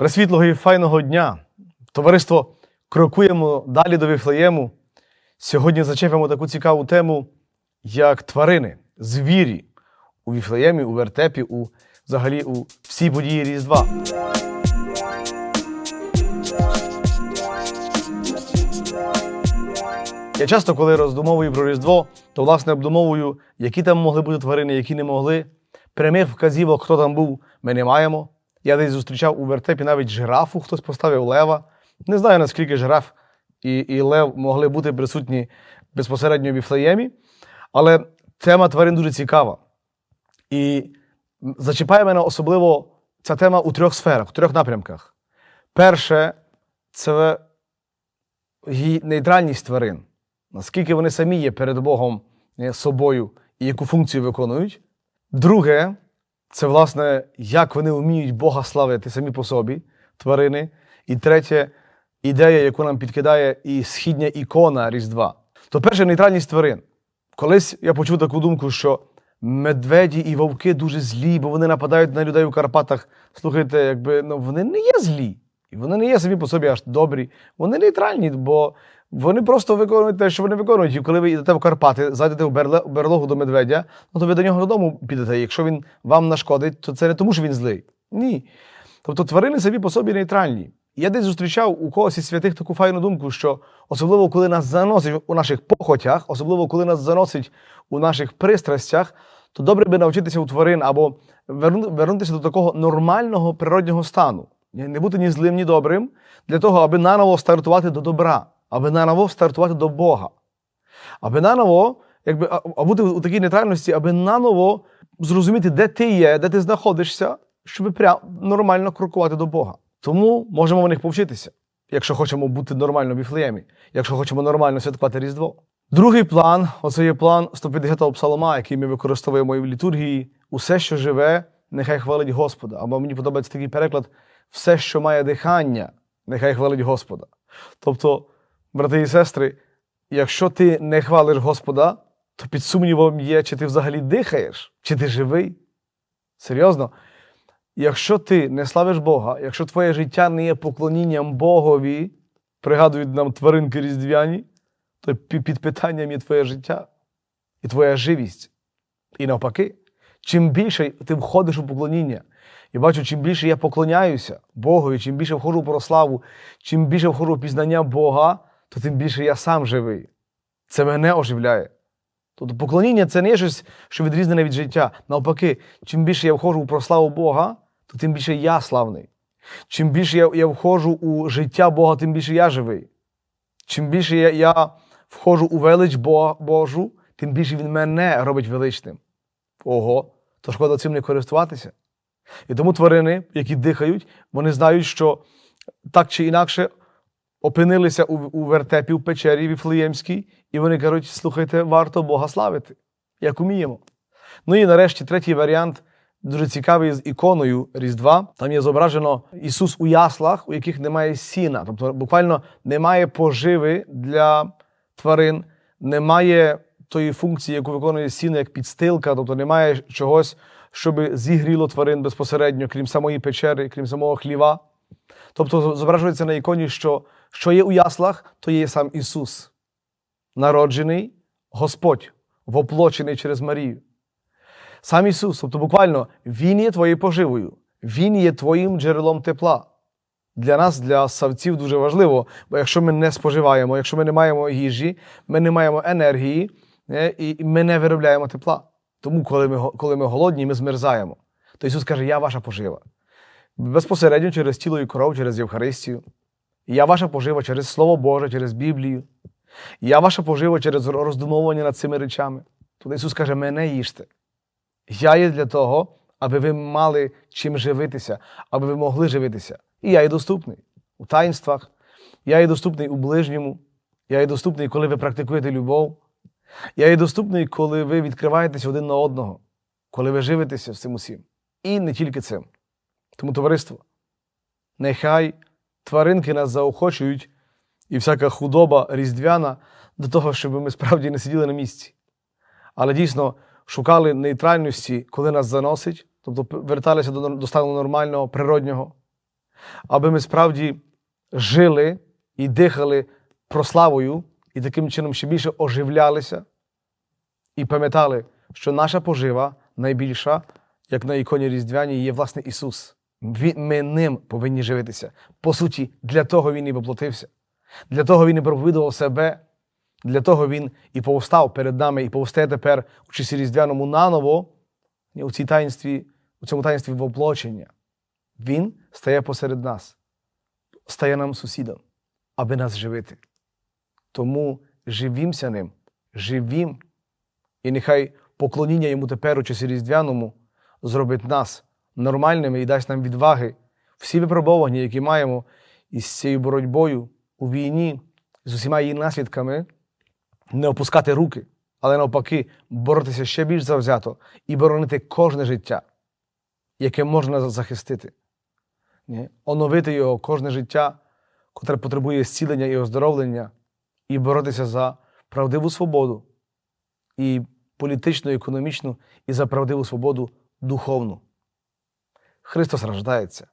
Пресвітлого і файного дня. Товариство, крокуємо далі до Віфлеєму. Сьогодні зачепимо таку цікаву тему, як тварини, звірі у Віфлеємі, у вертепі, у взагалі у всій події Різдва. Я часто, коли роздумовую про Різдво, то власне обдумовую, які там могли бути тварини, які не могли. Прямих вказівок, хто там був, ми не маємо. Я десь зустрічав у вертепі навіть жирафу, хтось поставив лева. Не знаю, наскільки жираф і, і лев могли бути присутні безпосередньо в Віфлеємі, але тема тварин дуже цікава. І зачіпає мене особливо ця тема у трьох сферах, у трьох напрямках. Перше, це нейтральність тварин, наскільки вони самі є перед Богом е, собою і яку функцію виконують. Друге, це, власне, як вони вміють Бога славити самі по собі, тварини. І третє, ідея, яку нам підкидає і східня ікона Різдва. То перше нейтральність тварин. Колись я почув таку думку, що медведі і вовки дуже злі, бо вони нападають на людей у Карпатах. Слухайте, якби ну, вони не є злі. І вони не є самі по собі аж добрі. Вони нейтральні, бо вони просто виконують те, що вони виконують. І коли ви йдете в Карпати, зайдете в берлогу до медведя, ну то ви до нього додому підете. Якщо він вам нашкодить, то це не тому, що він злий. Ні. Тобто тварини самі по собі нейтральні. Я десь зустрічав у когось із святих таку файну думку, що особливо коли нас заносить у наших похотях, особливо коли нас заносить у наших пристрастях, то добре би навчитися у тварин або вернутися до такого нормального природнього стану. Не бути ні злим, ні добрим, для того, аби наново стартувати до добра, аби наново стартувати до Бога. Аби наново, якби, а, бути у такій нейтральності, аби наново зрозуміти, де ти є, де ти знаходишся, щоб прям нормально крокувати до Бога. Тому можемо в них повчитися, якщо хочемо бути нормально в Віфлеємі, якщо хочемо нормально святкувати Різдво. Другий план оце є план 150-го псалома, який ми використовуємо в літургії. Усе, що живе, нехай хвалить Господа. Або мені подобається такий переклад: все, що має дихання, нехай хвалить Господа. Тобто, брати і сестри, якщо ти не хвалиш Господа, то під сумнівом є, чи ти взагалі дихаєш, чи ти живий. Серйозно, якщо ти не славиш Бога, якщо твоє життя не є поклонінням Богові, пригадують нам тваринки різдвяні, то під питанням є твоє життя і твоя живість. І навпаки, чим більше ти входиш у поклоніння, і бачу, чим більше я поклоняюся Богові, чим більше входжу у прославу, чим більше входжу у пізнання Бога, то тим більше я сам живий. Це мене оживляє. Тобто поклоніння це не щось, що відрізнене від життя. Навпаки, чим більше я входжу у прославу Бога, то тим більше я славний. Чим більше я, я входжу у життя Бога, тим більше я живий. Чим більше я, я входжу у велич Бога, Божу, тим більше Він мене робить величним. Ого, то шкода цим не користуватися. І тому тварини, які дихають, вони знають, що так чи інакше опинилися у, у вертепі в печері Віфлеємській, і вони кажуть: слухайте, варто Бога славити, як уміємо. Ну і нарешті третій варіант, дуже цікавий з іконою Різдва. Там є зображено Ісус у яслах, у яких немає сіна. Тобто буквально немає поживи для тварин, немає тої функції, яку виконує сіно, як підстилка, тобто немає чогось, щоб зігріло тварин безпосередньо, крім самої печери, крім самого хліва. Тобто зображується на іконі, що, що є у яслах, то є сам Ісус, народжений Господь, воплочений через Марію. Сам Ісус, тобто буквально Він є твоєю поживою, Він є твоїм джерелом тепла. Для нас, для савців, дуже важливо, бо якщо ми не споживаємо, якщо ми не маємо їжі, ми не маємо енергії е, і ми не виробляємо тепла. Тому, коли ми, коли ми голодні, ми змерзаємо. То Ісус каже, я ваша пожива. Безпосередньо через тіло і кров, через Євхаристію. Я ваша пожива через Слово Боже, через Біблію. Я ваша пожива через роздумовування над цими речами. Тут Ісус каже, мене їжте. Я є для того, аби ви мали чим живитися, аби ви могли живитися. І я є доступний у таїнствах, я є доступний у ближньому, я є доступний, коли ви практикуєте любов. Я є доступний, коли ви відкриваєтеся один на одного, коли ви живетеся з цим усім. І не тільки цим. Тому, товариство, нехай тваринки нас заохочують і всяка худоба різдвяна до того, щоб ми справді не сиділи на місці. Але дійсно шукали нейтральності, коли нас заносить, тобто верталися до, до стану нормального, природнього. аби ми справді жили і дихали прославою, і таким чином ще більше оживлялися і пам'ятали, що наша пожива найбільша, як на іконі Різдвяній, є власне Ісус. Ми ним повинні живитися. По суті, для того Він і воплотився. Для того Він і проповідував себе, для того Він і повстав перед нами, і повстає тепер у часі Різдвяному наново у цій таїнстві, у цьому таїнстві воплочення. Він стає посеред нас, стає нам сусідом, аби нас живити. Тому живімся ним, живім, і нехай поклоніння йому тепер у часі Різдвяному зробить нас нормальними і дасть нам відваги всі випробування, які маємо із цією боротьбою у війні, з усіма її наслідками, не опускати руки, але навпаки, боротися ще більш завзято і боронити кожне життя, яке можна захистити. Оновити його кожне життя, котре потребує зцілення і оздоровлення, і боротися за правдиву свободу, і політичну, економічну, і за правдиву свободу духовну. Христос рождається.